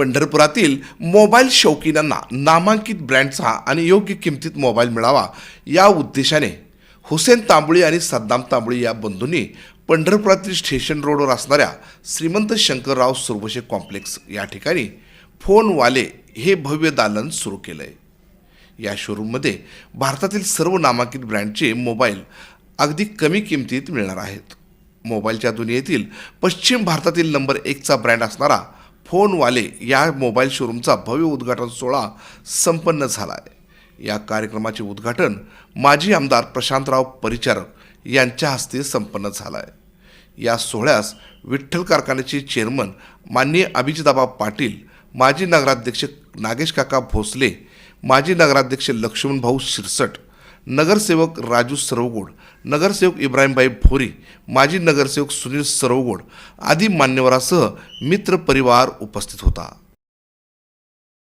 पंढरपुरातील mobile शौकीनांना नामांकित ब्रँडचा आणि योग्य किमतीत मोबाईल मिळावा या उद्देशाने हुसेन तांबळी आणि सद्दाम तांबळी या बंधूंनी पंढरपुरातील स्टेशन रोडवर असणाऱ्या श्रीमंत शंकरराव सुरवशे कॉम्प्लेक्स या ठिकाणी फोनवाले हे भव्य दालन सुरू केलं आहे या शोरूममध्ये भारतातील सर्व नामांकित ब्रँडचे मोबाईल अगदी कमी किमतीत मिळणार आहेत. मोबाईलच्या दुनियेतील पश्चिम भारतातील नंबर एकचा ब्रँड असणारा फोनवाले या मोबाईल शोरूमचा भव्य उद्घाटन सोहळा संपन्न झाला आहे या कार्यक्रमाचे उद्घाटन माजी आमदार प्रशांतराव परिचारक यांच्या हस्ते संपन्न झालं आहे या सोहळ्यास विठ्ठल कारखान्याचे चेअरमन माननीय अभिजिताबा पाटील माजी नगराध्यक्ष नागेश काका भोसले माजी नगराध्यक्ष लक्ष्मणभाऊ शिरसट नगरसेवक राजू सरवगोड नगरसेवक इब्राहिमबाई भोरी माजी नगरसेवक सुनील सरवगोड आदी मान्यवरासह मित्र परिवार उपस्थित होता.